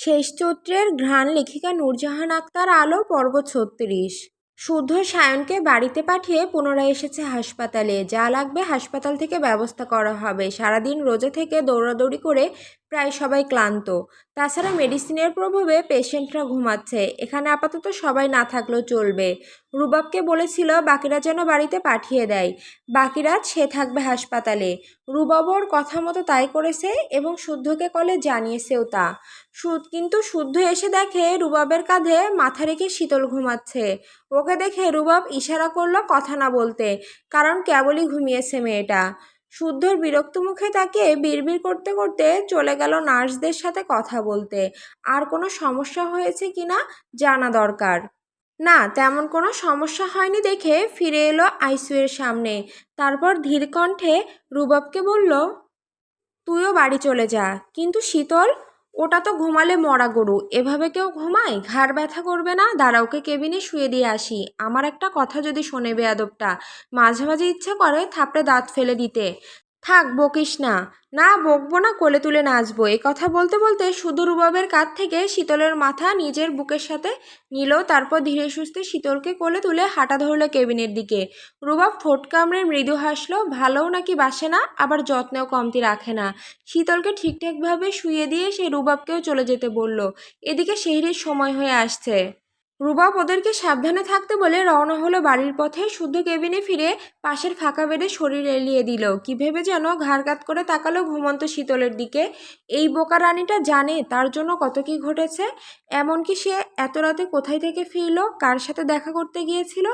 শেষ চৈত্রের ঘ্রাণ লেখিকা নূরজাহান আক্তার আলো পর্ব ছত্রিশ। শুদ্ধ সায়নকে বাড়িতে পাঠিয়ে পুনরায় এসেছে হাসপাতালে। যা লাগবে হাসপাতাল থেকে ব্যবস্থা করা হবে। সারাদিন রোজা থেকে দৌড়াদৌড়ি করে প্রায় সবাই ক্লান্ত। তাছাড়া মেডিসিনের প্রভাবে পেশেন্টরা ঘুমাচ্ছে। এখানে আপাতত সবাই না থাকলেও চলবে। রুবাবকে বলেছিল, বাকিরা যেন বাড়িতে পাঠিয়ে দেয়। বাকিরা সে থাকবে হাসপাতালে। রুবাবর কথা মতো তাই করেছে এবং শুদ্ধকে কলে জানিয়েছেও তা। সুদ কিন্তু শুদ্ধ এসে দেখে রুবাবের কাঁধে মাথা রেখে শীতল ঘুমাচ্ছে। ওকে দেখে রুবাব ইশারা করল কথা না বলতে, কারণ কেবলই ঘুমিয়েছে মেয়েটা। শুদ্ধর বিরক্ত মুখে তাকে বিড়বিড় করতে করতে চলে গেল নার্সদের সাথে কথা বলতে। আর কোনো সমস্যা হয়েছে কি না জানা দরকার। না, তেমন কোনো সমস্যা হয়নি দেখে ফিরে এলো আইসিউয়ের সামনে। তারপর ধীরকণ্ঠে কণ্ঠে রুবাবকে বলল, তুইও বাড়ি চলে যা, কিন্তু শীতল ওটা তো ঘুমালে মরা গরু। এভাবে কেউ ঘুমায়? ঘাড় ব্যথা করবে না? দাঁড়া ওকে কেবিনে শুয়ে দিয়ে আসি। আমার একটা কথা যদি শোনে বেয়াদবটা। মাঝে মাঝে ইচ্ছা করে থাপড়ে দাঁত ফেলে দিতে। থাক, বকিস না। না, বকবো না, কোলে তুলে নাচবো। এ কথা বলতে বলতে শুধু রুবাবের থেকে শীতলের মাথা নিজের বুকের সাথে নিল, তারপর ধীরে সুস্থে শীতলকে কোলে তুলে হাঁটা ধরলো কেবিনের দিকে। রুবাব ঠোঁট কামড়ে মৃদু হাসলো, ভালোও নাকি বাসে না, আবার যত্নেও কমতি রাখে না। শীতলকে ঠিকঠাকভাবে শুয়ে দিয়ে সে রুবাবকেও চলে যেতে বলল। এদিকে সেহরির সময় হয়ে আসছে। রুবাব ওদেরকে সাবধানে থাকতে বলে রওনা হলো বাড়ির পথে। শুদ্ধ কেবিনে ফিরে পাশের ফাঁকা বেডে শরীর এলিয়ে দিল। কি ভেবে যেন ঘাড় কাত করে তাকালো ঘুমন্ত শীতলের দিকে। এই বোকা রানীটা জানে তার জন্য কত কি ঘটেছে? এমনকি সে এত রাতে কোথায় থেকে ফিরল? কার সাথে দেখা করতে গিয়েছিল?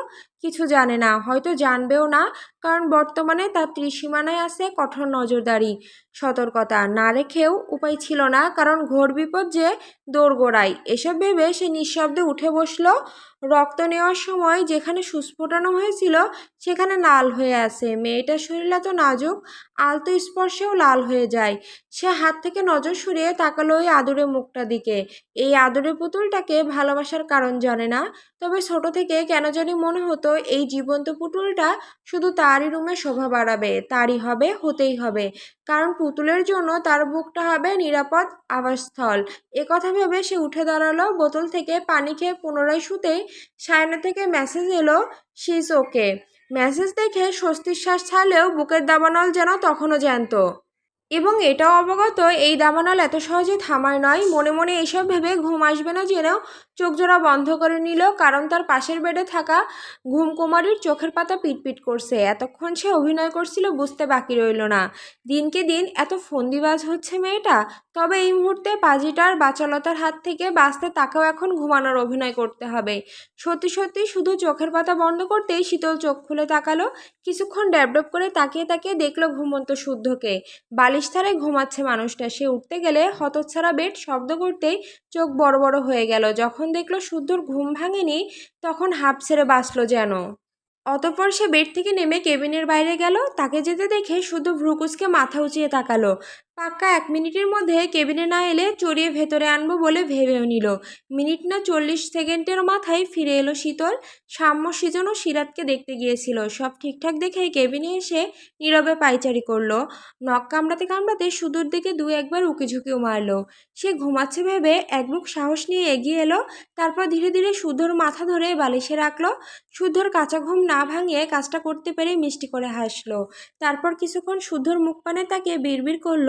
কিছু জানে না, হয়তো জানবেও না। কারণ বর্তমানে তার ত্রিসীমানায় আছে কঠোর নজরদারি, সতর্কতা। না রেখেও উপায় ছিল না, কারণ ঘোর বিপদ যে দোরগোড়ায়। এসব ভেবে সে নিঃশব্দে উঠে বসল রক্ত নেওয়ার সময় যেখানে সুস্ফোটানো হয়েছিল, সেখানে লাল হয়ে আসে। মেয়েটার শরীর এত নাজুক, আলতো স্পর্শেও লাল হয়ে যায়। সে হাত থেকে নজর সরিয়ে তাকালো ওই আদুরে মুখটা দিকে। এই আদুরে পুতুলটাকে ভালোবাসার কারণ জানে না, তবে ছোট থেকে কেন জানি মনে হতো এই জীবন্ত পুতুলটা শুধু তারই রুমে শোভা বাড়াবে। তারই হবে, হতেই হবে। কারণ পুতুলের জন্য তার বুকটা হবে নিরাপদ আবাসস্থল। একথা ভেবে সে উঠে দাঁড়াল বোতল থেকে পানি খেয়ে পুনরায় শুতেই সায়না থেকে মেসেজ এলো শিজ ওকে মেসেজ দেখে স্বস্তির শ্বাস ছাড়লেও বুকের দাবানল যেন তখনও জ্যান্ত। এবং এটাও অবগত, এই দাবানল এত সহজে থামায় নয়। মনে মনে এসব ভেবে ঘুম আসবে না জেনেও চোখ জোড়া বন্ধ করে নিল, কারণ তার পাশের বেডে থাকা ঘুমকুমারীর চোখের পাতা পিটপিট করছে। এতক্ষণ সে অভিনয় করছিল, বুঝতে বাকি রইল না। দিনকে দিন এত ফন্দিবাজ হচ্ছে মেয়েটা। তবে এই মুহূর্তে পাজিটার বাচালতার হাত থেকে বাঁচতে তাকেও এখন ঘুমানোর অভিনয় করতে হবে। সত্যি সত্যি শুধু চোখের পাতা বন্ধ করতেই শীতল চোখ খুলে তাকালো। কিছুক্ষণ ড্যাবডব করে তাকিয়ে তাকিয়ে দেখল ঘুমন্ত শুদ্ধকে। বালিশ ধারে ঘুমাচ্ছে মানুষটা। সে উঠতে গেলে হতচ্ছাড়া বেড শব্দ করতেই চোখ বড় বড় হয়ে গেল। যখন দেখল শুদ্ধর ঘুম ভাঙেনি, তখন হাঁপ ছেড়ে বাঁচলো যেন। অতপর সে বেড থেকে নেমে কেবিনের বাইরে গেল। তাকে যেতে দেখে শুধু ভ্রুকুসকে মাথা উঁচিয়ে তাকালো। পাক্কা এক মিনিটের মধ্যে কেবিনে না এলে চড়িয়ে ভেতরে আনব বলে ভেবেও নিল। মিনিট না চল্লিশ সেকেন্ডের মাথায় ফিরে এলো শীতল। সাম্য সিজন ও সিরাতকে দেখতে গিয়েছিল। সব ঠিকঠাক দেখে কেবিনে এসে নীরবে পাইচারি করল। নখ কামড়াতে কামড়াতে সুদূর দিকে দু একবার উকিঝুঁকিও মারলো। সে ঘুমাচ্ছে ভেবে একমুখ সাহস নিয়ে এগিয়ে এলো, তারপর ধীরে ধীরে সুধর মাথা ধরে বালিশে রাখল। সুধর কাঁচা ঘুম না ভাঙিয়ে কাজটা করতে পেরে মিষ্টি করে হাসলো। তারপর কিছুক্ষণ সুধর মুখ পানে তাকে বিড়বিড় করল।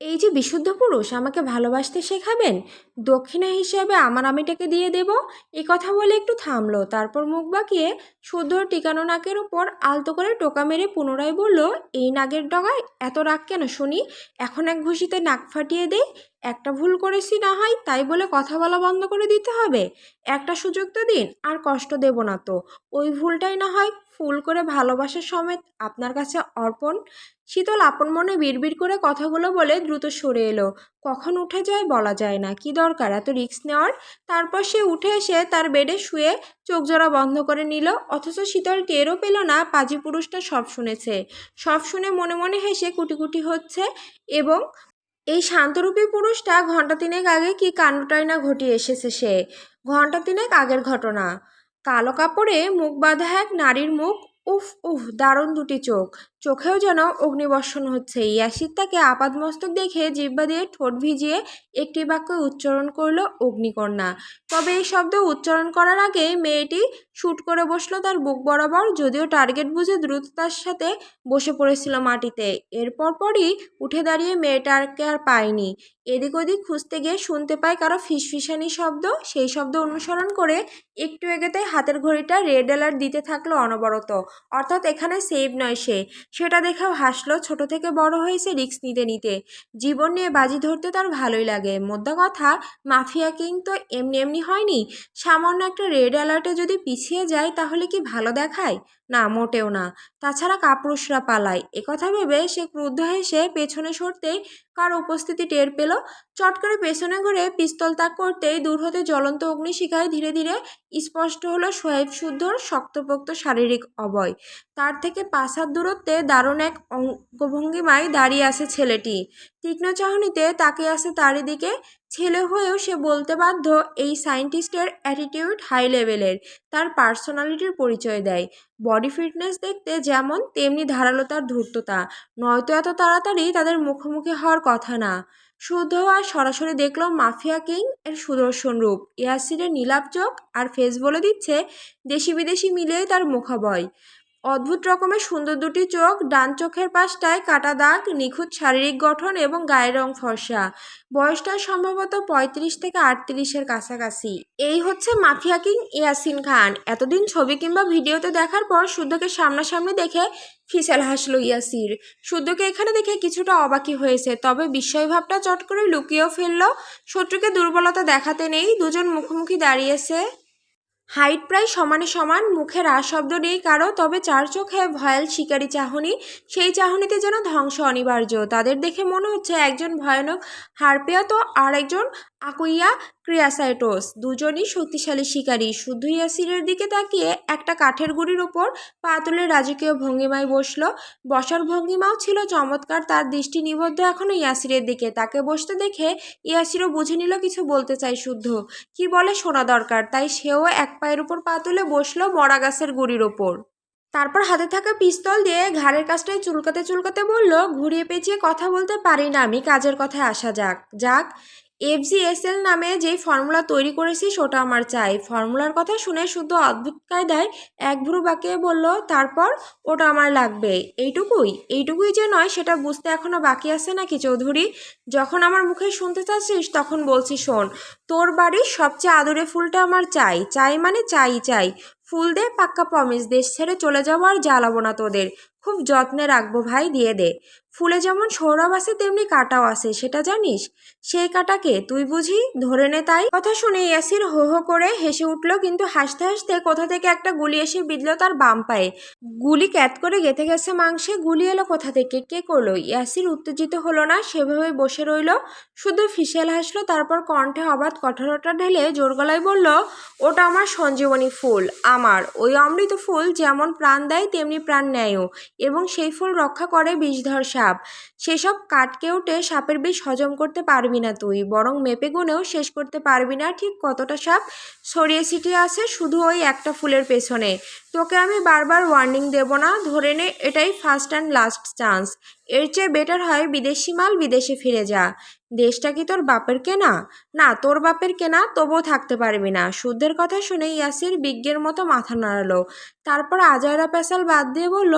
এই যে বিশুদ্ধ পুরুষ, আমাকে ভালোবাসতে শেখাবেন? দক্ষিণা হিসেবে আমার আমিটাকে দিয়ে দেব? এ কথা বলে একটু থামলো, তারপর মুখ বাঁকিয়ে শুদ্ধর টিকানো নাকের ওপর আলতো করে টোকা মেরে পুনরায় বলল, এই নাগের ডগায় এত রাগ কেন শুনি? এখন এক ঘুষিতে নাক ফাটিয়ে দেই। একটা ভুল করেছি না হয় তাই বলে কথা বলা বন্ধ করে দিতে হবে। একটা সুযোগ তো দিন, আর কষ্ট দেব না তো। ওই ভুলটাই না হয় ফুল করে ভালোবাসার সমেত আপনার কাছে অর্পণ। শীতল আপন মনে বিড়বিড় করে কথাগুলো বলে দ্রুত সরে এলো। কখন উঠে যায় বলা যায় না। কি দরকার? এত রিক্স নেওয়ার? তারপর সে উঠে এসে তার বেডে শুয়ে চোখ জোড়া বন্ধ করে নিল। অথচ শীতল টেরও পেল না, পাজি পুরুষটা সব শুনেছে। সব শুনে মনে মনে হেসে কুটি কুটি হচ্ছে এবং এই শান্তরূপী পুরুষটা ঘণ্টা তিনেক আগে কি কাণ্ডটাই না ঘটিয়ে এসেছে সে? ঘণ্টা তিনেক আগের ঘটনা। কালো কাপড়ে মুখ বাঁধা এক নারীর মুখ, উফ উফ, দারুণ দুটি চোখ। চোখেও যেন অগ্নিবর্ষণ হচ্ছে। ইয়াসির তাকে আপাদমস্তক দেখে জিব্বা দিয়ে ঠোঁট ভিজিয়ে একটি বাক্য উচ্চারণ করল অগ্নিকন্যা। তবে এই শব্দ উচ্চারণ করার আগেই মেয়েটি শ্যুট করে বসল তার বুক বরাবর, যদিও টার্গেট বুঝে দ্রুততার সাথে বসে পড়েছিল মাটিতে। এরপর পরই উঠে দাঁড়িয়ে মেয়েটাকে আর পায়নি। এদিক ওদিক খুঁজতে গিয়ে শুনতে পায় কারও ফিসফিসানি শব্দ। সেই শব্দ অনুসরণ করে একটু এগেতে হাতের ঘড়িটা রেড অ্যালার্ট দিতে থাকল অনবরত। অর্থাৎ এখানে সেভ নয় সে। সেটা দেখেও হাসলো, ছোট থেকে বড় হয়েছে রিক্স নিতে নিতে। জীবন নিয়ে বাজি ধরতে তার ভালোই লাগে। মোদ্দা কথা, মাফিয়া কিং তো এমনি এমনি হয়নি। সামান্য একটা রেড অ্যালার্টে যদি পিছিয়ে যায়, তাহলে কি ভালো দেখায়? না, মোটেও না। তাছাড়া কাপুরুষরা পালায়। একথা ভেবে সে ক্রুদ্ধ হেসে পেছনে সরতেই কার উপস্থিতি টের পেল? চট করে পেছনে ঘুরে পিস্তল তাক করতেই দূর হতে জ্বলন্ত অগ্নিশিখায় ধীরে ধীরে স্পষ্ট হলো সোহেব শুদ্ধর শক্তপোক্ত শারীরিক অবয়। তার থেকে হাত দূরত্বে দারুণ এক অঙ্গভঙ্গিমায় দাঁড়িয়ে আছে ছেলেটি। তীক্ষ্ণ চাহনিতে তাকিয়ে আছে তারই দিকে। ছেলে হয়েও সে বলতে বাধ্য এই সায়েন্টিস্টের অ্যাটিটিউড হাই লেভেলের তার পার্সোনালিটির পরিচয় দেয়। বডি ফিটনেস দেখতে যেমন তেমনি ধারালো তার ধূর্ততা, নয়তো এত তাড়াতাড়ি তাদের মুখোমুখি হওয়ার কথা না। শুদ্ধ আর সরাসরি দেখল মাফিয়া কিং এর সুদর্শন রূপ। ইয়াসিরের নীলাপ চোখ আর ফেস বলে দিচ্ছে দেশি বিদেশি মিলিয়েই তার মুখাবয় অদ্ভুত রকমের সুন্দর দুটি চোখ, ডান চোখের পাশটায় কাটা দাগ, নিখুঁত শারীরিক গঠন এবং গায়ের রং ফর্সা। বয়সটা সম্ভবত পঁয়ত্রিশ থেকে আটত্রিশের কাছাকাছি। এই হচ্ছে মাফিয়া কিং ইয়াসিন খান। এতদিন ছবি কিংবা ভিডিওতে দেখার পর শুদ্ধকে সামনাসামনি দেখে ফিসেল হাসলো ইয়াসির। শুদ্ধকে এখানে দেখে কিছুটা অবাকি হয়েছে, তবে বিস্ময় ভাবটা চট করে লুকিয়েও ফেলল। শত্রুকে দুর্বলতা দেখাতে নেই, দুজন মুখোমুখি দাঁড়িয়েছে। হাইট প্রায় সমানে সমান, মুখের আ শব্দ নেই কারও, তবে চার চোখে ভয়াল শিকারী চাহনি, সেই চাহনিতে যেন ধ্বংস অনিবার্য। তাদের দেখে মনে হচ্ছে একজন ভয়ানক হারপেয়া তো আর একজন আকুইয়া ক্রিয়াসাইটোস, দুজনই শক্তিশালী শিকারী। শুদ্ধ ইয়াসিরের দিকে তাকিয়ে একটা কাঠের গুঁড়ির ওপর পা তুলে রাজকীয় ভঙ্গিমায় বসল। বসার ভঙ্গিমাও ছিল চমৎকার, তার দৃষ্টি নিবদ্ধ এখনও ইয়াসিরের দিকে। তাকে বসতে দেখে ইয়াসিরও বুঝে নিল কিছু বলতে চাই শুদ্ধ। কি বলে শোনা দরকার? তাই সেও এক পায়ের উপর পা তুলে বসল মরা গাছের গুঁড়ির ওপর তারপর হাতে থাকা পিস্তল দিয়ে ঘাড়ের কাছটায় চুলকাতে চুলকাতে বলল, ঘুরিয়ে পেঁচিয়ে কথা বলতে পারি না, আমি কাজের কথায় আসা যাক। যাক। এফজিএসএল নামে যেই ফর্মুলা তৈরি করেছিস ওটা আমার চাই। ফর্মুলার কথা শুনে শুদ্ধ অদ্ভুত কায়দায় এক ভ্রু বাঁকিয়ে বলল, তারপর ওটা আমার লাগবে। এইটুকুই? এইটুকুই যে নয়, সেটা বুঝতে এখনও বাকি আছে নাকি চৌধুরী? যখন আমার মুখে শুনতে চাচ্ছিস, তখন বলছি, শোন, তোর বাড়ির সবচেয়ে আদরে ফুলটা আমার চাই। চাই মানে চাই চাই। ফুল দে, পাক্কা প্রমিস দেশ ছেড়ে চলে যাব আর জ্বালাবো না তোদের। খুব যত্নে রাখব ভাই, দিয়ে দে। ফুলে যেমন সৌরভ আসে, তেমনি কাটাও আসে। সেটা জানিস? সেই কাটাকে তুই বুঝি? ধরে নে তাই। কথা শুনে ইয়াসির হো হো করে হেসে উঠল, কিন্তু হাসতে হাসতে কোথা থেকে একটা গুলি এসে বিঁধল তার বাম পায়ে। গুলি ক্যাত করে গেঁথে গেছে মাংসে, গুলি এলো কোথা থেকে? কে করল? ইয়াসির উত্তেজিত হলো না, সেভাবে বসে রইল, শুধু ফিসেল হাসলো, তারপর কণ্ঠে অবাধ কঠোরতা ঢেলে জোর গলায় বলল, ওটা আমার সঞ্জীবনী ফুল, আমার। ওই অমৃত ফুল যেমন প্রাণ দেয়, তেমনি প্রাণ নেয়ও, এবং সেই ফুল রক্ষা করে বিষধর সেসব কাটকে উঠে সাপের বিষ হজম করতে পারবি না তুই, বরং মেপে গুনেও শেষ করতে পারবি না। ঠিক কতটা সাপ ছড়িয়ে ছিটিয়ে আছে শুধু ওই একটা ফুলের পেছনে। তোকে আমি বারবার ওয়ার্নিং দেব না, ধরে নে এটাই ফার্স্ট অ্যান্ড লাস্ট চান্স এর চেয়ে বেটার হয় বিদেশি মাল বিদেশে ফিরে যা। দেশটা কি তোর বাপের কেনা? না, তোর বাপের কেনা তবুও থাকতে পারবি না। শুদ্ধের কথা শুনে ইয়াসির বিজ্ঞের মতো মাথা নাড়ালো। তারপর আজয়রা পেশাল বাদ দিয়ে বলল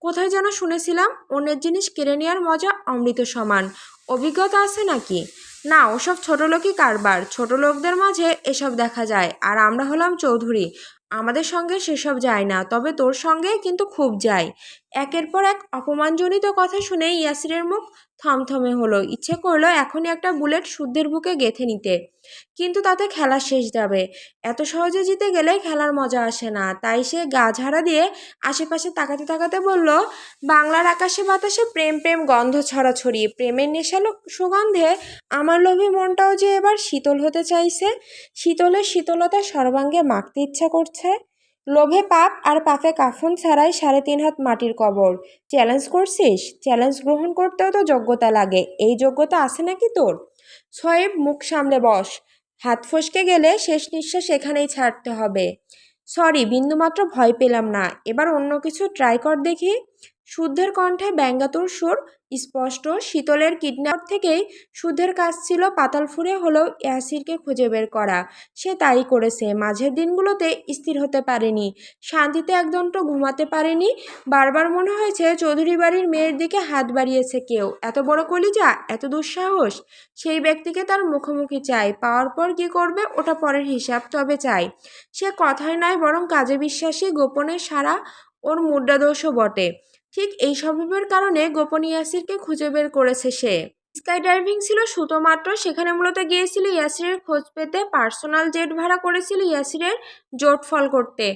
কোথায় যেন শুনেছিলাম, অন্যের জিনিস কেড়ে নেওয়ার মজা অমৃত সমান। অভিজ্ঞতা আছে নাকি? না, ওসব ছোট লোকই কারবার। ছোট লোকদের মাঝে এসব দেখা যায়। আর আমরা হলাম চৌধুরী। আমাদের সঙ্গে সেসব যায় না, তবে তোর সঙ্গে কিন্তু খুব যায়। একের পর এক অপমানজনিত কথা শুনে ইয়াসিরের মুখ থমথমে হলো। ইচ্ছে করল এখনই একটা বুলেট শুদ্ধের বুকে গেঁথে নিতে। কিন্তু তাতে খেলা শেষ যাবে। এত সহজে জিতে গেলে খেলার মজা আসে না। তাই সে গা ঝাড়া দিয়ে আশেপাশে তাকাতে তাকাতে বলল, বাংলার আকাশে বাতাসে প্রেম প্রেম, গন্ধ ছড়াছড়ি প্রেমের নেশালো সুগন্ধে আমার লোভী মনটাও যে এবার শীতল হতে চাইছে, শীতলের শীতলতা সর্বাঙ্গে মাখতে ইচ্ছা করছে। লোভে পাপ আর পাপে কাফন ছাড়াই সাড়ে তিন হাত মাটির কবর। চ্যালেঞ্জ করছিস? চ্যালেঞ্জ গ্রহণ করতেও তো যোগ্যতা লাগে। এই যোগ্যতা আছে নাকি তোর? সয়েব মুখ সামলে বস। হাত ফসকে গেলে শেষ নিঃশ্বাস এখানেই ছাড়তে হবে। সরি, বিন্দুমাত্র ভয় পেলাম না। এবার অন্য কিছু ট্রাই কর দেখি। শুদ্ধের কণ্ঠে ব্যঙ্গাতুর সুর স্পষ্ট, শীতলের কিডন্যাপ থেকেই শুদ্ধের কাজ ছিল পাতাল ফুঁড়ে হলেও ইয়াসিরকে খুঁজে বের করা। সে তাই করেছে। মাঝের দিনগুলোতে স্থির হতে পারেনি। শান্তিতে একদণ্ড ঘুমাতে পারেনি। বারবার মনে হয়েছে চৌধুরী বাড়ির মেয়ের দিকে হাত বাড়িয়েছে কেউ। এত বড় কলিজা? এত দুঃসাহস? সেই ব্যক্তিকে তার মুখোমুখি চাই। পাওয়ার পর কি করবে? ওটা পরের হিসাব তবে চাই। সে কথায় নয়, বরং কাজে বিশ্বাসী, গোপনে সারা ওর মুদ্রাদোষও বটে। ঠিক এই স্বভাবের কারণে গোপন ইয়াসিরকে খুঁজে বের করেছে সে। স্কাই ডাইভিং ছিল সুতো মাত্র, সেখানে মূলত গিয়েছিল ইয়াসিরের খোঁজ পেতে, পার্সোনাল জেট ভাড়া করেছিল ইয়াসিরের জোট ফল করতে।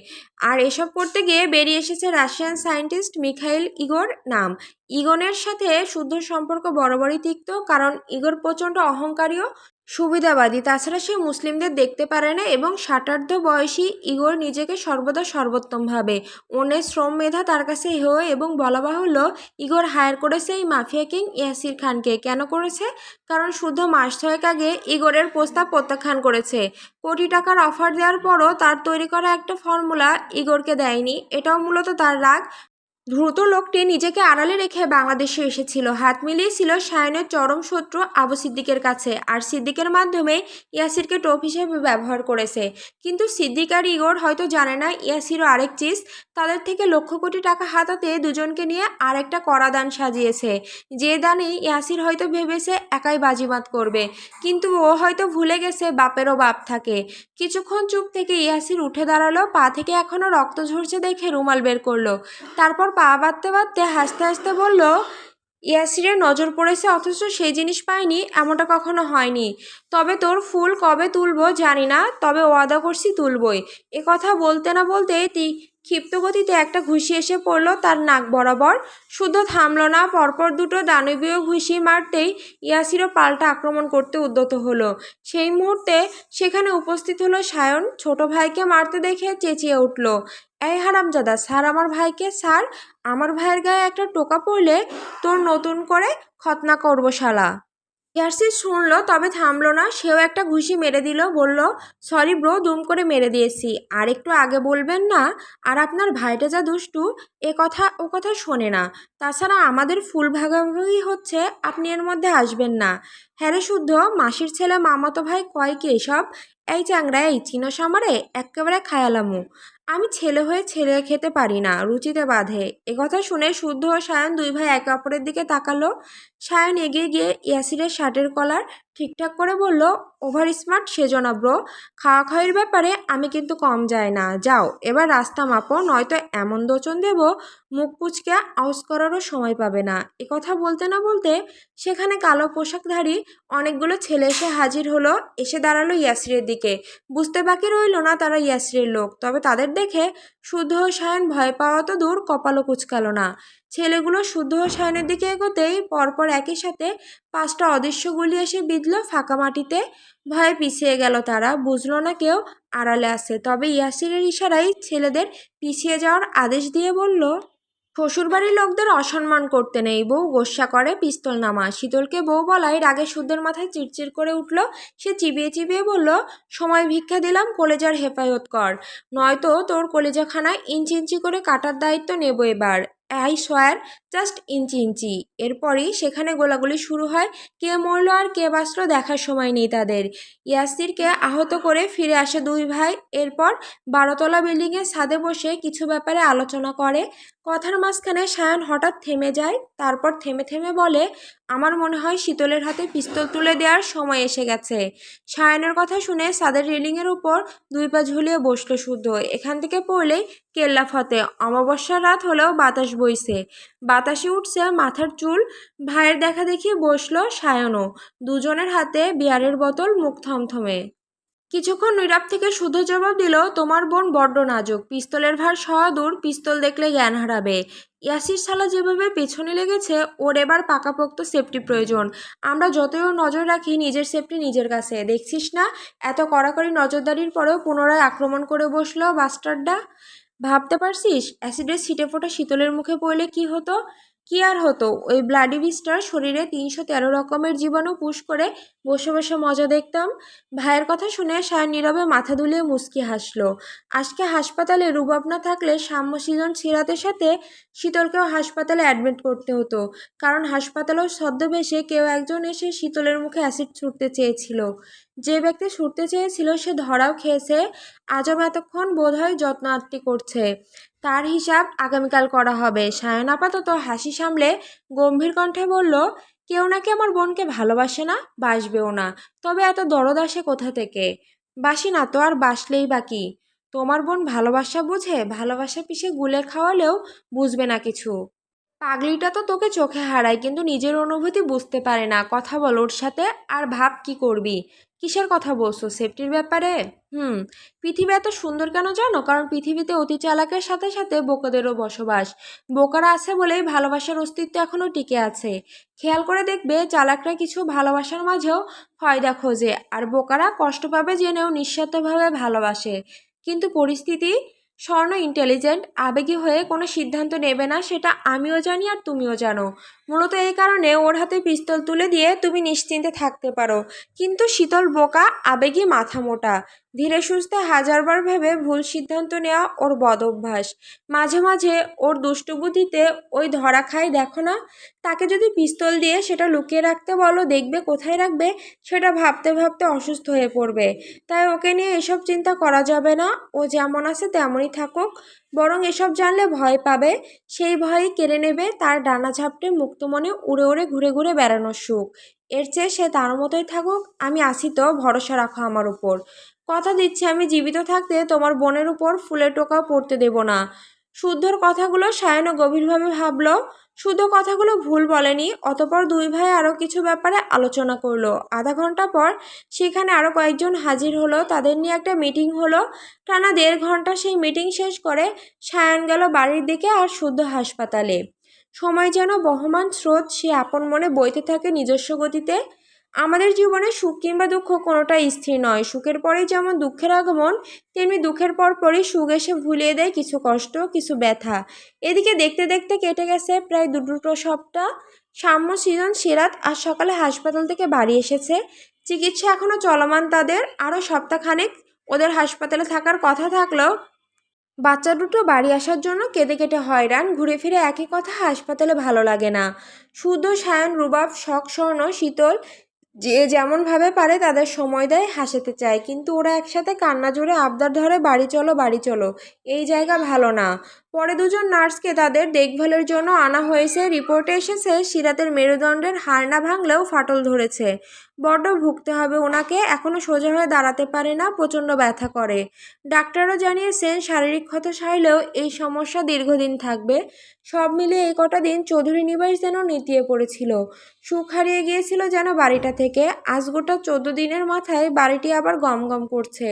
আর এসব করতে গিয়ে বেরিয়ে এসেছে রাশিয়ান সায়েন্টিস্ট মিখাইল ইগোর নাম। ইগনের সাথে শুদ্ধ সম্পর্ক বরাবরই তিক্ত, কারণ ইগোর প্রচণ্ড অহংকারীও সুবিধাবাদী। তাছাড়া সে মুসলিমদের দেখতে পারে না এবং ষাটার্ধ বয়সী ইগোর নিজেকে সর্বদা সর্বোত্তম ভাবে। অন্যের শ্রম মেধা তার কাছে হেয় এবং বলা বাহুল্য, ইগোর হায়ার করেছে এই মাফিয়া কিং ইয়াসির খানকে। কেন করেছে? কারণ শুদ্ধ মাস ছয়েক আগে ইগোরের প্রস্তাব প্রত্যাখ্যান করেছে। কোটি টাকার অফার দেওয়ার পরও তার তৈরি করা একটা ফর্মুলা ইগোরকে দেয়নি। এটাও মূলত তার রাগ। দ্রুত লোকটি নিজেকে আড়ালে রেখে বাংলাদেশে এসেছিল। হাত মিলিয়েছিল সায়নের চরম শত্রু আবু সিদ্দিকের কাছে আর সিদ্দিকের মাধ্যমে ইয়াসিরকে টোপ হিসেবে ব্যবহার করেছে। কিন্তু সিদ্দিক আর ইগোর হয়তো জানে না ইয়াসিরও আরেক চিজ। তাদের থেকে লক্ষ কোটি টাকা হাতাতে দুজনকে নিয়ে আরেকটা কড়া দান সাজিয়েছে। যে দানে ইয়াসির হয়তো ভেবেছে একাই বাজিমাত করবে। কিন্তু ও হয়তো ভুলে গেছে বাপেরও বাপ থাকে। কিছুক্ষণ চুপ থেকে ইয়াসির উঠে দাঁড়াল, পা থেকে এখনও রক্ত ঝরছে দেখে রুমাল বের করল। তারপর পা বাঁধতে বাঁধতে হাসতে হাসতে বলল ইয়াসিরের নজর পড়েছে অথচ সেই জিনিস পাইনি, এমনটা কখনো হয়নি। তবে তোর ফুল কবে তুলবো জানি না, তবে ওয়াদা করছি তুলবই। এ কথা বলতে না বলতে ক্ষিপ্ত গতিতে একটা ঘুষি এসে পড়ল তার নাক বরাবর। শুদ্ধ থামল না, পরপর দুটো দানবীয় ঘুষি মারতেই ইয়াসিরও পাল্টা আক্রমণ করতে উদ্যত হলো। সেই মুহূর্তে সেখানে উপস্থিত হলো সায়ন, ছোট ভাইকে মারতে দেখে চেঁচিয়ে উঠল। এই হারামজাদা, স্যার আমার ভাইকে, স্যার, আমার ভাইয়ের গায়ে একটা টোকা পড়লে তোর নতুন করে খতনা করব শালা। ইয়ার্সি শুনলো, তবে থামলো না, সেও একটা ঘুষি মেরে দিল, বলল, সরি ব্রো, দুম করে মেরে দিয়েছি। আর একটু আগে বলবেন না, আর আপনার ভাইটা যা দুষ্টু, এ কথা, ও কথা শোনে না। তাছাড়া আমাদের ফুল ভাগাভাগি হচ্ছে, আপনি এর মধ্যে আসবেন না। হ্যাঁ রে শুদ্ধ, মাসির ছেলে মামাতো ভাই কয় কি এসব? এই চ্যাংরা এই চিনোস আমারে একেবারে খায়ালামু। আমি ছেলে হয়ে ছেলে খেতে পারি না, রুচিতে বাঁধে। কথা শুনে শুদ্ধ ও সায়ন দুই ভাই একে অপরের দিকে তাকালো। সায়ন এগিয়ে গিয়ে ইয়াসিরের শার্টের কলার ঠিকঠাক করে বলল ওভার স্মার্ট সেজনা ব্রো খাওয়া খাওয়ির ব্যাপারে আমি কিন্তু কম যাই না। যাও, এবার রাস্তা মাপো, নয়তো এমন দোচন দেব, মুখ পুচকে আউস করারও সময় পাবে না। এ কথা বলতে না বলতে সেখানে কালো পোশাকধারী অনেকগুলো ছেলে এসে হাজির হলো, এসে দাঁড়াল ইয়াসিরের দিকে। বুঝতে বাকি রইল না তারা ইয়াসিরের লোক, তবে তাদের দেখে শুদ্ধ সায়ন ভয় পাওয়া তো দূর, কপালও কুচকালো না। ছেলেগুলো শুদ্ধ সায়নের দিকে এগোতেই পরপর একই সাথে পাঁচটা অদৃশ্য গুলি এসে বিঁধল ফাঁকা মাটিতে। ভয়ে পিছিয়ে গেল তারা, বুঝলো না কেউ আড়ালে আছে। তবে ইয়াসিরের ইশারায় ছেলেদের পিছিয়ে যাওয়ার আদেশ দিয়ে বলল, শ্বশুরবাড়ির লোকদের অসম্মান করতে নেই, বউ গোসা করে, পিস্তল নামা শীতলকে বউ বলায় রাগে শুদ্ধের মাথায় চিড়চিড় করে উঠল। সে চিবিয়ে চিবিয়ে বলল, সময় ভিক্ষা দিলাম, কলেজার হেফাজত কর। নয়তো তোর কলেজাখানায় ইঞ্চি ইঞ্চি করে কাটার দায়িত্ব নেব এবার। আই সোয়ার জাস্ট ইঞ্চি ইঞ্চি। এরপরই সেখানে গোলাগুলি শুরু হয় কে মরল আর কে বাঁচল দেখার সময় নেই তাদের। ইয়াসিরকে আহত করে ফিরে আসে দুই ভাই। এরপর বারোতলা বিল্ডিংয়ের ছাদে বসে কিছু ব্যাপারে আলোচনা করে। কথার মাঝখানে সায়ন হঠাৎ থেমে যায়, তারপর থেমে থেমে বলে, আমার মনে হয় শীতলের হাতে পিস্তল তুলে দেওয়ার সময় এসে গেছে। সায়নের কথা শুনে সাদের রেলিংয়ের উপর দুই পা ঝুলিয়ে বসল শুদ্ধ। এখান থেকে পড়লেই কেল্লা ফতে। অমাবস্যার রাত হলেও বাতাস বইছে। বাতাসে উঠছে মাথার চুল। ভাইয়ের দেখা দেখি বসল সায়নও। দুজনের হাতে বিয়ারের বোতল মুখ থমথমে। কিছুক্ষণ নীরব থেকে শুদ্ধ জবাব দিল, তোমার বোন বড্ড নাজুক। পিস্তলের ভার সওয়া দূর, পিস্তল দেখলে জ্ঞান হারাবে। ইয়াসির সালা যেভাবে পেছনে লেগেছে, ওর এবার পাকাপোক্ত সেফটি প্রয়োজন। আমরা যতই নজর রাখি, নিজের সেফটি নিজের কাছে। দেখছিস না? এত কড়াকড়ি নজরদারির পরেও পুনরায় আক্রমণ করে বসল বাস্টারডা ভাবতে পারছিস? অ্যাসিডের ছিটে ফোটা শীতলের মুখে পড়লে কি হতো? কি আর হতো? ওই ব্লাডি বিস্টার শরীরে তিনশো তেরো রকমের জীবাণু পুশ করে বসে বসে মজা দেখতাম। ভাইয়ের কথা শুনে সায়ন নীরবে মাথা দুলিয়ে মুচকি হাসলো। আজকে হাসপাতালে রুবাব না থাকলে সাম্য সৃজন সিরাতের সাথে শীতলকেও হাসপাতালে অ্যাডমিট করতে হতো। কারণ হাসপাতালেও ছদ্মবেশে কেউ একজন এসে শীতলের মুখে অ্যাসিড ছুটতে চেয়েছিল। যে ব্যক্তি ছুটতে চেয়েছিল সে ধরাও খেয়েছে। আজব এতক্ষণ বোধহয় যত্ন আত্মি করছে। তার হিসাব আগামীকাল করা হবে। সায়ন আপাতত হাসি সামলে গম্ভীর কণ্ঠে বলল, কেউ নাকি আমার বোনকে ভালোবাসে না? বাসবেও না। তবে এত দরদ আসে কোথা থেকে? বাসি না তো, আর বাসলেই বাকি তোমার বোন ভালোবাসা বুঝে, ভালোবাসা পিষে গুলে খাওয়ালেও বুঝবে না কিছু। পাগলিটা তো তোকে চোখে হারায়, কিন্তু নিজের অনুভূতি বুঝতে পারে না। কথা বল ওর সাথে, আর ভাব কি করবি? কিসের কথা বলছো? সেফটির ব্যাপারে? হুম, পৃথিবী এত সুন্দর কেন জানো? কারণ পৃথিবীতে অতি চালাকের সাথে সাথে বোকাদেরও বসবাস। বোকারা আছে বলেই ভালোবাসার অস্তিত্ব এখনও টিকে আছে। খেয়াল করে দেখবে, চালাকরা কিছু ভালোবাসার মাঝেও ফয়দা খোঁজে, আর বোকারা কষ্ট পাবে জেনেও নিঃস্বার্থভাবে ভালোবাসে। কিন্তু পরিস্থিতি স্বর্ণ ইন্টেলিজেন্ট আবেগী হয়ে কোনো সিদ্ধান্ত নেবে না সেটা আমিও জানি আর তুমিও জানো। মূলত এই কারণে ওর হাতে পিস্তল তুলে দিয়ে তুমি নিশ্চিন্তে থাকতে পারো। কিন্তু শীতল বোকা, আবেগী মাথা মোটা। ধীরে সুস্থে হাজারবার ভেবে ভুল সিদ্ধান্ত নেওয়া ওর বদ অভ্যাস মাঝে মাঝে ওর দুষ্টু বুদ্ধিতে ওই ধরা খায় দেখো না? তাকে যদি পিস্তল দিয়ে সেটা লুকিয়ে রাখতে বলো, দেখবে কোথায় রাখবে? সেটা ভাবতে ভাবতে অসুস্থ হয়ে পড়বে। তাই ওকে নিয়ে এসব চিন্তা করা যাবে না। ও যেমন আছে তেমনই থাকুক। বরং এসব জানলে ভয় পাবে। সেই ভয়ই কেড়ে নেবে তার ডানা ঝাপটে মুক্ত মনে উড়ে উড়ে ঘুরে ঘুরে বেড়ানোর সুখ। এর চেয়ে সে তার মতোই থাকুক, আমি আসি তো ভরসা রাখো আমার উপর। কথা দিচ্ছি আমি জীবিত থাকতে তোমার বোনের উপর ফুলের টোকাও পড়তে দেব না। শুদ্ধর কথাগুলো সায়নও গভীরভাবে ভাবল। শুদ্ধ কথাগুলো ভুল বলেনি, অতপর দুই ভাই আরও কিছু ব্যাপারে আলোচনা করল। আধা ঘণ্টা পর সেখানে আরও কয়েকজন হাজির হলো, তাদের নিয়ে একটা মিটিং হলো। টানা দেড় ঘণ্টা সেই মিটিং শেষ করে সায়ন গেল বাড়ির দিকে আর শুদ্ধ হাসপাতালে। সময় যেন বহমান স্রোত সে আপন মনে বইতে থাকে নিজস্ব গতিতে। আমাদের জীবনে সুখ কিংবা দুঃখ কোনোটাই স্থির নয়। সুখের পরেই যেমন দুঃখের আগমন, তেমনি দুঃখের পর পরই সুখ এসে ভুলিয়ে দেয় কিছু কষ্ট, কিছু ব্যথা। এদিকে দেখতে দেখতে কেটে গেছে প্রায় দুটো সপ্তাহ। সাম্য সৃজন সিরাত আজ সকালে হাসপাতাল থেকে বাড়ি এসেছে। চিকিৎসা এখনও চলমান তাদের। আরও সপ্তাহখানেক ওদের হাসপাতালে থাকার কথা থাকলেও বাচ্চা দুটো বাড়ি আসার জন্য কেঁদে কেটে হয়রান, ঘুরে ফিরে একই কথা হাসপাতালে ভালো লাগে না। শুদ্ধ সায়ন, রুবাব, শখ, স্বর্ণ, শীতল যে যেমনভাবে পারে তাদের সময় দেয়, হাসাতে চায়। কিন্তু ওরা একসাথে কান্না জুড়ে আবদার ধরে, বাড়ি চলো বাড়ি চলো। এই জায়গা ভালো না। পরে দুজন নার্সকে তাদের দেখভালের জন্য আনা হয়েছে। রিপোর্টে এসেছে, সিরাতের মেরুদণ্ডের হাড় না ভাঙলেও ফাটল ধরেছে। বড্ড ভুগতে হবে ওনাকে এখনও সোজা হয়ে দাঁড়াতে পারে না, প্রচণ্ড ব্যথা করে। ডাক্তারও জানিয়েছেন, শারীরিক ক্ষত সারলেও এই সমস্যা দীর্ঘদিন থাকবে। সব মিলিয়ে এই কটা দিন চৌধুরী নিবাস যেন নিতিয়ে পড়েছিল। সুখ হারিয়ে গিয়েছিল যেন বাড়িটা থেকে। আজ গোটা চোদ্দ দিনের মাথায় বাড়িটি আবার গম গম করছে।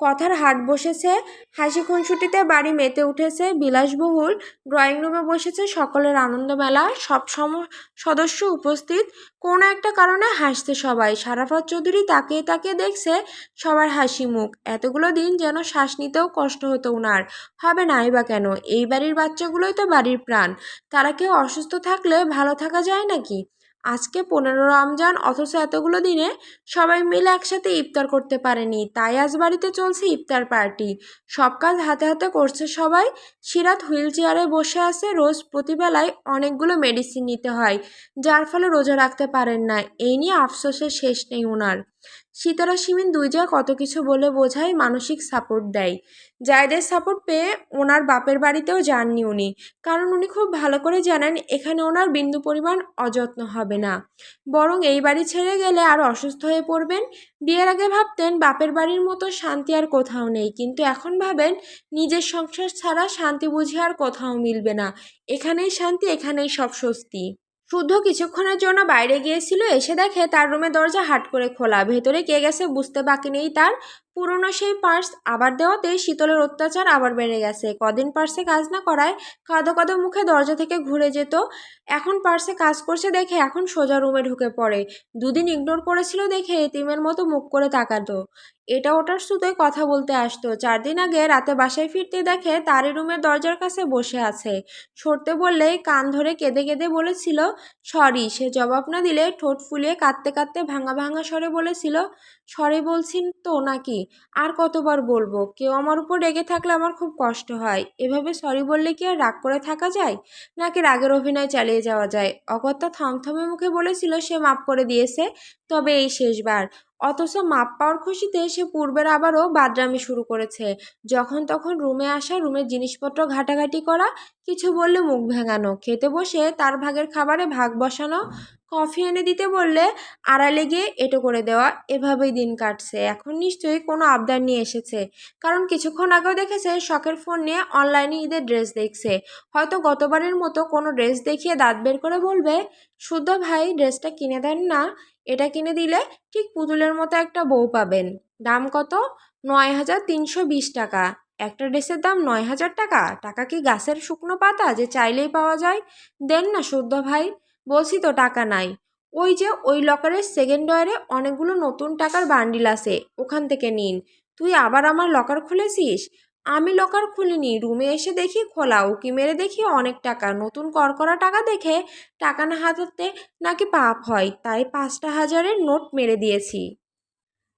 কথার হাট বসেছে, হাসি খুনসুটিতে বাড়ি মেতে উঠেছে বিলাসবহুল ড্রয়িং রুমে বসেছে সকলের আনন্দমেলা সব সম, সদস্য উপস্থিত। কোনো একটা কারণে হাসছে সবাই, সারাফাত চৌধুরী তাকিয়ে তাকিয়ে দেখছে সবার হাসি মুখ। এতগুলো দিন যেন শ্বাস নিতেও কষ্ট হতো উনার। হবে নাই বা কেন? এই বাড়ির বাচ্চাগুলোই তো বাড়ির প্রাণ। তারা কেউ অসুস্থ থাকলে ভালো থাকা যায় নাকি? আজকে পনেরো রমজান, অথচ এতগুলো দিনে সবাই মিলে একসাথে ইফতার করতে পারেনি। তাই আজ বাড়িতে চলছে ইফতার পার্টি। সব কাজ হাতে হাতে করছে সবাই। সিরাত হুইল চেয়ারে বসে আছে রোজ প্রতিবেলায় অনেকগুলো মেডিসিন নিতে হয়, যার ফলে রোজা রাখতে পারেন না। এই নিয়ে আফসোসের শেষ নেই ওনার সীতারা সিমিন দুই যা কত কিছু বলে বোঝায়, মানসিক সাপোর্ট দেয়। জায়দের সাপোর্ট পেয়ে ওনার বাপের বাড়িতেও যাননি উনি। কারণ উনি খুব ভালো করে জানেন, এখানে ওনার বিন্দু পরিমাণ অযত্ন হবে না। বরং এই বাড়ি ছেড়ে গেলে আর অসুস্থ হয়ে পড়বেন। বিয়ের আগে ভাবতেন, বাপের বাড়ির মতো শান্তি আর কোথাও নেই। কিন্তু এখন ভাবেন, নিজের সংসার ছাড়া শান্তি বুঝে আর কোথাও মিলবে না। এখানেই শান্তি, এখানেই সব স্বস্তি। শুদ্ধ কিছুক্ষণের জন্য বাইরে গিয়েছিল, এসে দেখে তার রুমে দরজা হাট করে খোলা। ভেতরে কে গেছে বুঝতে বাকি নেই তার। পুরনো সেই পার্স আবার দেওয়াতে শীতলের অত্যাচার আবার বেড়ে গেছে। কদিন পার্সে কাজ না করায় কাঁদো কাঁদো মুখে দরজা থেকে ঘুরে যেত। এখন পার্সে কাজ করছে দেখে এখন সোজা রুমে ঢুকে পড়ে। দুদিন ইগনোর করেছিল দেখে এতিমের মতো মুখ করে তাকাতো। এটা ওটার সুতোয় কথা বলতে আসতো। চার দিন আগে রাতে বাসায় ফিরতে দেখে তারই রুমের দরজার কাছে বসে আছে। সরতে বললেই কান ধরে কেঁদে কেঁদে বলেছিল, সরি। সে জবাব না দিলে ঠোঁট ফুলিয়ে কাঁদতে কাঁদতে ভাঙা ভাঙা স্বরে বলেছিল সরি বলছেন, তো নাকি? আর কতবার বলব? কেউ আমার উপর রেগে থাকলে আমার খুব কষ্ট হয়। এভাবে সরি বললে কি আর রাগ করে থাকা যায়? নাকি রাগের অভিনয় চালিয়ে যাওয়া যায়? অগত্যা থমথমে মুখে বলেছিল, সে মাপ করে দিয়েছে, তবে এই শেষবার। অথচ মাপ পাওয়ার খুশিতে সে পূর্বের আবারও বাদরামি শুরু করেছে। যখন তখন রুমে আসা, রুমের জিনিসপত্র ঘাটাঘাটি করা, কিছু বললে মুখ ভেঙানো, খেতে বসে তার ভাগের খাবারে ভাগ বসানো কফি এনে দিতে বললে আড়ালে গিয়ে এটো করে দেওয়া, এভাবেই দিন কাটছে। এখন নিশ্চয়ই কোনো আবদার নিয়ে এসেছে। কারণ কিছুক্ষণ আগেও দেখেছে, শখের ফোন নিয়ে অনলাইনে ঈদের ড্রেস দেখছে। হয়তো গতবারের মতো কোনো ড্রেস দেখিয়ে দাঁত বের করে বলবে, শুদ্ধ ভাই ড্রেসটা কিনে দেন না। এটা কিনে দিলে ঠিক পুতুলের মতো একটা বউ পাবেন। দাম কত? নয় হাজার তিনশো বিশ টাকা। একটা ড্রেসের দাম নয় হাজার টাকা। টাকা কি গাছের শুকনো পাতা যে চাইলেই পাওয়া যায়? দেন না শুদ্ধ ভাই। বলছি তো টাকা নাই। ওই যে ওই লকারের সেকেন্ড ডয়ারে অনেকগুলো নতুন টাকার বান্ডিল আছে, ওখান থেকে নিন। তুই আবার আমার লকার খুলেছিস? আমি লকার খুলিনি রুমে এসে দেখি খোলা, উকি মেরে দেখি অনেক টাকা। নতুন করকরা টাকা দেখে টাকা না হাতাতে নাকি পাপ হয়, তাই পাঁচটা হাজারের নোট মেরে দিয়েছি।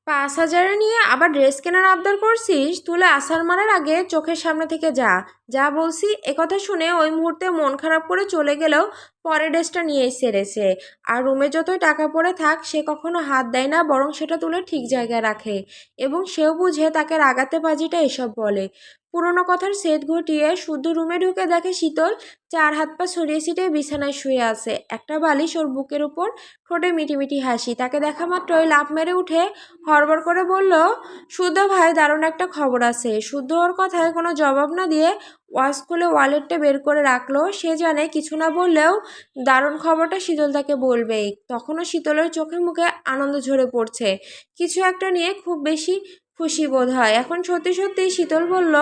পাঁচ হাজারে নিয়ে আবার ড্রেস কেনার আবদার করছিস? তুলে আসার মারার আগে চোখের সামনে থেকে যা। যা বলছি, একথা শুনে ওই মুহূর্তে মন খারাপ করে চলে গেলেও পরে ড্রেসটা নিয়েই সেরেছে আর রুমে যতই টাকা পড়ে থাক, সে কখনো হাত দেয় না, বরং সেটা তুলে ঠিক জায়গায় রাখে। এবং সেও বুঝে তাকে রাগাতে বাজিটা এসব বলে। পুরনো কথার সেট ঘটিয়ে শুদ্ধ রুমে ঢুকে দেখে শীতল চার হাত পা ছড়িয়ে ছিটিয়ে বিছানায় শুয়ে আছে। একটা বালিশ ওর বুকের উপর ঠোঁটে মিটিমিটি হাসি। তাকে দেখা মাত্রই লাফ মেরে উঠে হড়বড় করে বলল, শুদ্ধ ভাই, দারুণ একটা খবর আছে। শুদ্ধ ওর কথায় কোনো জবাব না দিয়ে ওয়াশ খুলে ওয়ালেটটা বের করে রাখল। সে জানে কিছু না বললেও দারুণ খবরটা শীতল তাকে বলবেই। তখনও শীতলের চোখে মুখে আনন্দ ঝরে পড়ছে। কিছু একটা নিয়ে খুব বেশি খুশি বোধ হয় এখন সত্যি সত্যি শীতল বলল,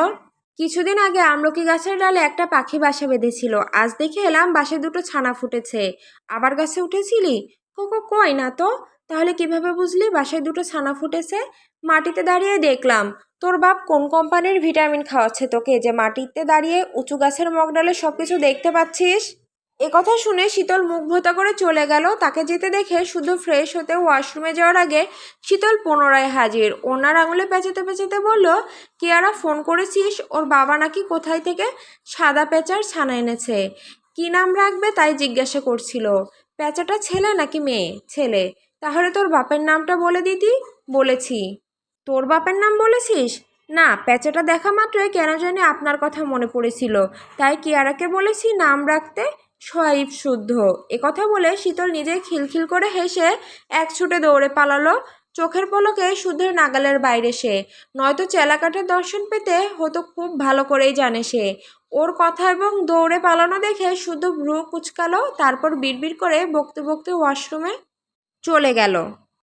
কিছুদিন আগে আমলকি গাছের ডালে একটা পাখি বাসা বেঁধেছিল। আজ দেখে এলাম বাসে দুটো ছানা ফুটেছে। আবার গাছে উঠেছিলি? কোকো কই না তো? তাহলে কীভাবে বুঝলি বাসায় দুটো ছানা ফুটেছে? মাটিতে দাঁড়িয়ে দেখলাম, তোর বাপ কোন কোম্পানির ভিটামিন খাওয়াচ্ছে তোকে? যে মাটিতে দাঁড়িয়ে উঁচু গাছের মগডালে সব কিছু দেখতে পাচ্ছিস? একথা শুনে শীতল মুখ ভোতা করে চলে গেল। তাকে যেতে দেখে শুধু ফ্রেশ হতে ওয়াশরুমে যাওয়ার আগে শীতল পুনরায় হাজির। ওনার আঙুলে পেঁচাতে পেঁচাতে বলল, কেয়ারা ফোন করেছিস? ওর বাবা নাকি কোথায় থেকে সাদা পেঁচার ছানা এনেছে? কী নাম রাখবে তাই জিজ্ঞাসা করছিল। পেঁচাটা ছেলে নাকি মেয়ে? ছেলে। তাহলে তোর বাপের নামটা বলে দিতি। বলেছি। তোর বাপের নাম বলেছিস? না প্যাঁচাটা দেখা মাত্রই কেন জানি আপনার কথা মনে পড়েছিল। তাই কিয়ারাকে বলেছি নাম রাখতে। সোয়াইব শুদ্ধ। কথা বলে শীতল নিজে খিলখিল করে হেসে এক ছুটে দৌড়ে পালালো। চোখের পলকে শুদ্ধের নাগালের বাইরে সে। নয়তো চেলাকাটের দর্শন পেতে হতো খুব ভালো করেই জানে সে। ওর কথা এবং দৌড়ে পালানো দেখে শুদ্ধ ভ্রু কুচকালো, তারপর বিড়বিড় করে বকতে বকতে ওয়াশরুমে চলে গেল।